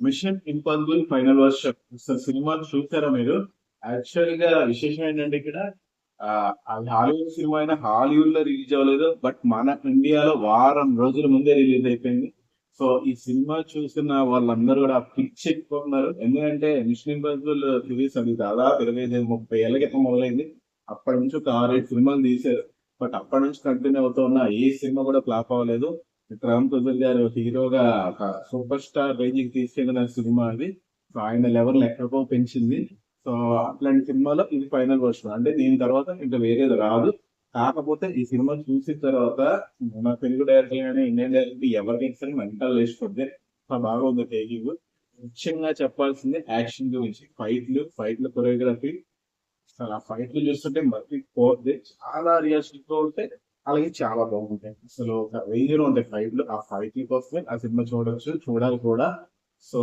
Machine impossible final వర్షం అసలు cinema చూసారా మీరు? యాక్చువల్గా విశేషం ఏంటంటే ఇక్కడ ఆ, అది హాలీవుడ్ సినిమా అయినా హాలీవుడ్లో రిలీజ్ అవ్వలేదు. బట్ మన ఇండియాలో వారం రోజుల ముందే రిలీజ్ అయిపోయింది. సో ఈ సినిమా చూసిన వాళ్ళందరూ కూడా పిచ్చి ఎక్కుతున్నారు ఎందుకంటే మిషన్ ఇంపాసిబుల్ సిరీస్ అది దాదాపు ఇరవై ఐదు ముప్పై ఏళ్ళ క్రితం మొదలైంది. అప్పటి నుంచి ఒక ఆరేడు సినిమాలు తీశారు. బట్ అప్పటి నుంచి కంటిన్యూ అవుతా ఉన్న ఏ సినిమా కూడా ఫ్లాప్ అవ్వలేదు. రామ్ ప్రజల్ గారు హీరోగా ఒక సూపర్ స్టార్ రేంజ్కి తీసుకెళ్ళిన సినిమా అది. సో ఆయన లెవెల్ ఎక్కడికో పెంచింది. సో అట్లాంటి సినిమాలో ఇది ఫైనల్ వర్షన్. అంటే దీని తర్వాత ఇంకా వేరేది రాదు. కాకపోతే ఈ సినిమా చూసిన తర్వాత మన తెలుగు డైరెక్టర్ కానీ ఇండియన్ డైరెక్టర్ ఎవరికి సరే మెంటల్ వేసుకుంటే చాలా బాగా ఉంది టేకింగ్ ముఖ్యంగా చెప్పాల్సింది యాక్షన్ గురించి. ఫైట్లు ఫైట్ల కొరియోగ్రఫీ. అసలు ఆ ఫైట్లు చూస్తుంటే మళ్ళీ పోతే చాలా రియలిస్టిక్గా ఉంటే అలాగే చాలా బాగుంటాయి. అసలు ఒక వెయ్యిలో ఉంటాయి ఫైవ్లు ఆ ఫైవ్కి వస్తే ఆ సినిమా చూడొచ్చు చూడాలి కూడా. సో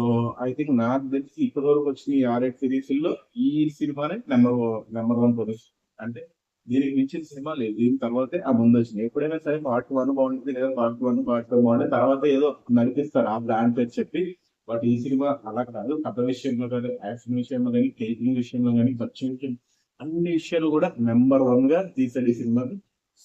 ఐ థింక్ నాకు తెలిసి ఇప్పటి వరకు వచ్చిన ఈ ఆర్ఎట్ సిరీస్లో ఈ సినిమానే నెంబర్ నెంబర్ వన్ పొజిషన్ అంటే దీనికి మించిన సినిమా లేదు. దీని తర్వాతే ఆ ముందు వచ్చింది. ఎప్పుడైనా సరే పార్ట్ వన్ బాగుంటుంది లేదా పార్ట్ వన్ పార్ట్ టూ బాగుంటుంది తర్వాత ఏదో నడిపిస్తారు ఆ బ్రాండ్ పేరు చెప్పి. బట్ ఈ సినిమా అలా కాదు. కథ విషయంలో కానీ యాక్షన్ విషయంలో కానీ టేకింగ్ విషయంలో కానీ ఖర్చు విషయం అన్ని విషయాలు కూడా నెంబర్ వన్గా తీసాడు ఈ సినిమాని.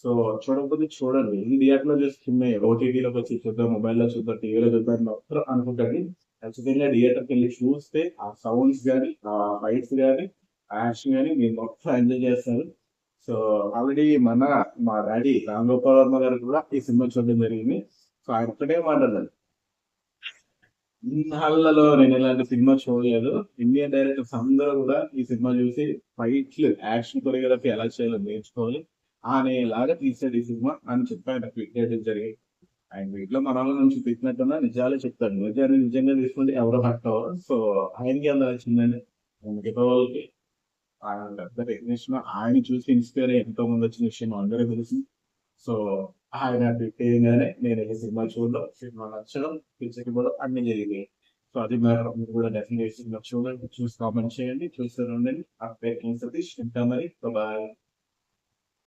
సో చూడకపోతే చూడండి. ఇది థియేటర్లో చూస్తున్న ఓటీటీలోకి వచ్చి చూద్దాం మొబైల్లో చూద్దాం టీవీలో చూద్దాం అని ఒక్కరు ఖచ్చితంగా థియేటర్కి వెళ్ళి చూస్తే ఆ సౌండ్స్ కానీ ఆ ఫైట్స్ కానీ యాక్షన్ కానీ మీరు మొత్తం ఎంజాయ్ చేస్తారు. సో ఆల్రెడీ మన మా డాడీ రామ్ గోపాల్ వర్మ గారు కూడా ఈ సినిమా చూడడం జరిగింది. సో ఆయన ఒక్కటే మాట్లాడారు ఇన్నాళ్ళలో నేను ఇలాంటి సినిమా చూడలేదు. ఇండియన్ డైరెక్టర్స్ అందరూ కూడా ఈ సినిమా చూసి ఫైట్లు యాక్షన్ కొరియోగ్రఫీ ఎలా చేయాలో నేర్చుకోవాలి. అనేలాగా తీసాడు ఈ సినిమా అని చెప్పి ఆయన ట్వీట్ చేయడం జరిగింది ఆయన వీటిలో మన వాళ్ళ నుంచి పెట్టినట్టున్నా నిజాలే చెప్తాడు. నిజాన్ని నిజంగా తీసుకుంటే ఎవరో హట్ సో ఆయనకి అంత వచ్చిందండి? మిగతా వాళ్ళకి ఆయన పెద్ద రెగ్నేషన్ ఆయన చూసి ఇన్స్పైర్ ఎంతో మంది వచ్చిన విషయం అందరూ తెలుసు. సో ఆయన ట్వీట్ చేయగానే నేను ఈ సినిమా చూడడం సినిమా నచ్చడం పిలిచకపోవడం అన్ని జరిగాయి సో అది మీరు మీరు కూడా డెఫినెట్ చూడండి చూసి కామెంట్ చేయండి చూస్తూ ఉండండి ఆ పేరు సతీష్? ఇంకా మరి? బాయ్.